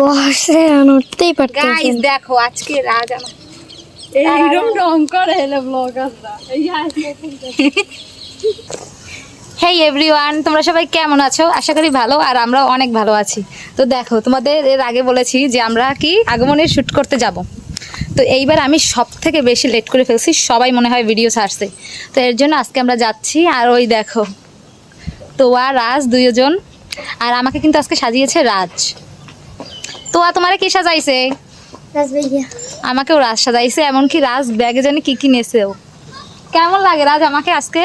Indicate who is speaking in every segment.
Speaker 1: বসে উঠতেই
Speaker 2: দেখো আজকে রাজ আমার
Speaker 3: এইরকম রং করে এলে ব্লগাররা
Speaker 2: হেই এভরিওয়ান তোমরা সবাই কেমন আছো? আশা করি ভালো আর আমরা অনেক ভালো আছি। তো দেখো তোমাদের এর আগে বলেছি যে আমরা কি আগমনের শ্যুট করতে যাব। তো এইবার আমি সব থেকে বেশি লেট করে ফেলছি সবাই মনে হয় ভিডিও ছাড়ছে। তো এর জন্য আজকে আমরা যাচ্ছি আর ওই দেখো তো আর রাজ দুইজন আর আমাকে কিন্তু আজকে সাজিয়েছে রাজ। তো আর তোমারে কি সাজাইছে?
Speaker 1: রাজ
Speaker 2: আমাকেও রাজ সাজাইছে এমনকি রাজ ব্যাগে জানি কি কি নেছেও। কেমন লাগে রাজ আমাকে আজকে?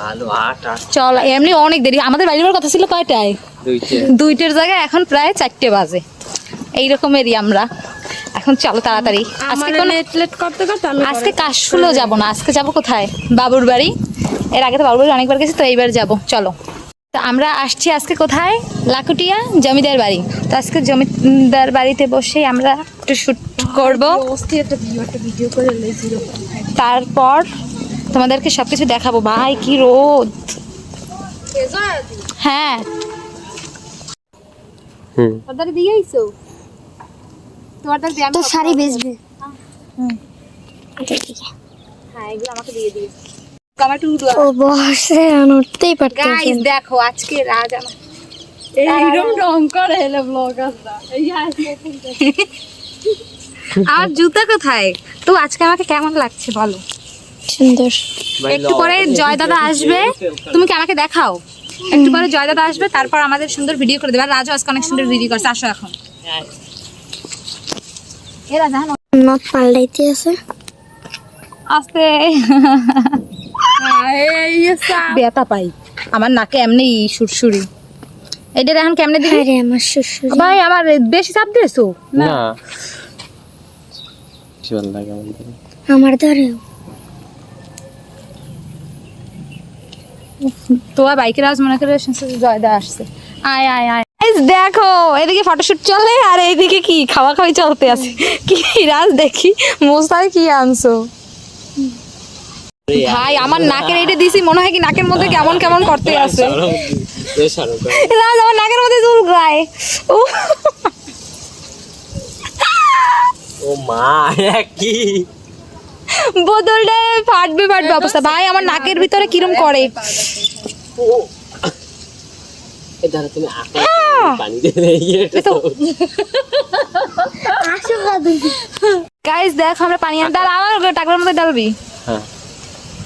Speaker 4: ভালো আট আট
Speaker 2: চল এমনি অনেক দেরি। আমাদের বাড়ির কথা ছিল কয়টায়?
Speaker 4: দুইটে।
Speaker 2: দুইটার জায়গায় এখন প্রায় চারটে বাজে। এই রকমেরই আমরা। এখন চলো তাড়াতাড়ি। আজকে কোনো
Speaker 3: করতে করতে
Speaker 2: আজকে কাশফুলও যাব না। আজকে যাব কোথায়? বাবুর বাড়ি। এর আগে তো বাবুর বাড়ি অনেকবার গেছি তো এইবার যাব। চলো। তো আমরা আসছি আজকে কোথায়? লাকুটিয়া জমিদার বাড়ি। তো আজকে জমিদার বাড়িতে বসেই আমরা একটু শ্যুট করব।
Speaker 3: অস্থির একটা ভিডিও একটা ভিডিও করে লেছি
Speaker 2: তারপর তোমাদেরকে সব কিছু দেখাবো। ভাই কি রোদ। হ্যাঁ। দিয়ে আইছো দিয়ে
Speaker 1: তো শাড়ি বেচবে।
Speaker 2: হ্যাঁ এগুলো আমাকে দিয়ে টু
Speaker 1: ও বসে উঠতেই পারতেছে
Speaker 2: গাইস দেখো আজকে রাজ আমার
Speaker 3: এইরকম রং করে এলে ব্লগাররা
Speaker 2: আমার জুতা কোথায়? তো আজকে আমাকে কেমন লাগছে বলো?
Speaker 1: সুন্দর।
Speaker 2: একটু পরে জয় দাদা আসবে। তুমি কি আমাকে দেখাও? একটু পরে জয় দাদা আসবে তারপর আমাদের সুন্দর ভিডিও করে দেবে। আর রাজও আজকে অনেক সুন্দর ভিডিও করছে। আসো এখন। এরা জানো
Speaker 1: নট পাল্টাইতে আছে।
Speaker 2: আস্তে। বেতা পাই। আমার নাকে এমনি সুরসুরি এটা এখন কেমনে দিবি?
Speaker 1: আরে আমার শ্বশুর
Speaker 2: ভাই আমার বেশি চাপ দিয়েছ?
Speaker 4: না। লাগে
Speaker 1: আমার
Speaker 2: তোমার বাইকের আওয়াজ মনে করে জয়দা আসছে। আয় আয় আয়। দেখো এদিকে ফটোশুট চলে আর এইদিকে কি? খাওয়া খাওয়াই চলতে আছে। কি রাজ দেখি মোস্তায় কি আনছো? ভাই আমার নাকের এইটা দিছি মনে হয় কি নাকের মধ্যে কেমন কেমন করতে আছে। আমার নাকের মধ্যে চুল গায় ও।
Speaker 4: ও মা কি?
Speaker 2: বোতলটা ফাটবে ফাটবে অবস্থা। ভাই আমার নাকের ভিতরে কিরম করে?
Speaker 4: এটা তুমি আঁকা পানি দিয়ে ইয়ে
Speaker 2: গাইস দেখ আমরা পানি আন ডাল আমার টাকার মধ্যে ডালবি।
Speaker 4: হ্যাঁ মাইসির খাওয়াই যায় না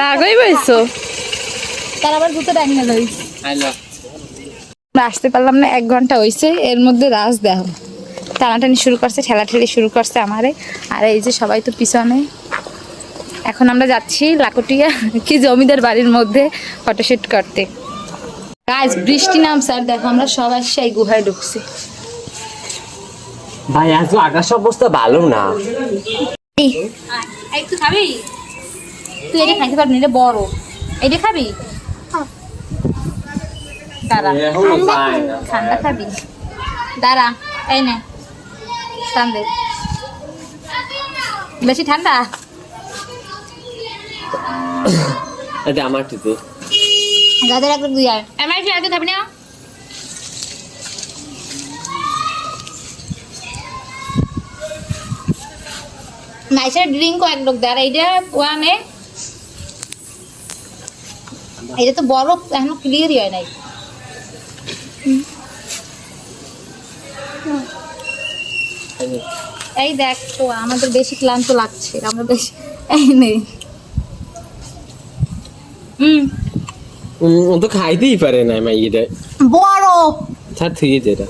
Speaker 3: রাগই পাইছো?
Speaker 2: তার আবার জুতো ডাকি না আমরা আসতে পারলাম না এক ঘণ্টা হয়েছে এর মধ্যে রাজ দেহ টানাটানি শুরু করছে ঠেলাঠেলি শুরু করছে আমারে। আর এই যে সবাই তো পিছনে। এখন আমরা যাচ্ছি লাকুটিয়া কি জমিদার বাড়ির মধ্যে ফটোশুট করতে। গাছ বৃষ্টি নাম স্যার দেখো আমরা সবাই সেই গুহায় ঢুকছি।
Speaker 4: ভাই আজ আকাশ অবস্থা ভালো না।
Speaker 2: একটু খাবি? তুই এটা খাইতে পারবি না এটা বড়। এটা খাবি? দাঁড়া। ঠান্ডা খাবি? দাঁড়া এই নে। টান বেশি ঠান্ডা?
Speaker 4: এটা আমার
Speaker 2: যাদের একটা দুই আর আমার আগে খাবি না? নাইসের ড্রিঙ্ক এক লোক দেয় আর এইটা ওয়ানে এটা তো বরফ এখনও ক্লিয়ারই হয় নাই। এই দেখ তো আমাদের বেশি ক্লান্ত লাগছে। আমরা বেশি এই নেই হুম।
Speaker 4: ও তো খাইতেই পারে না মাই এটা
Speaker 2: বড়।
Speaker 4: ছাড় থেকে যেটা।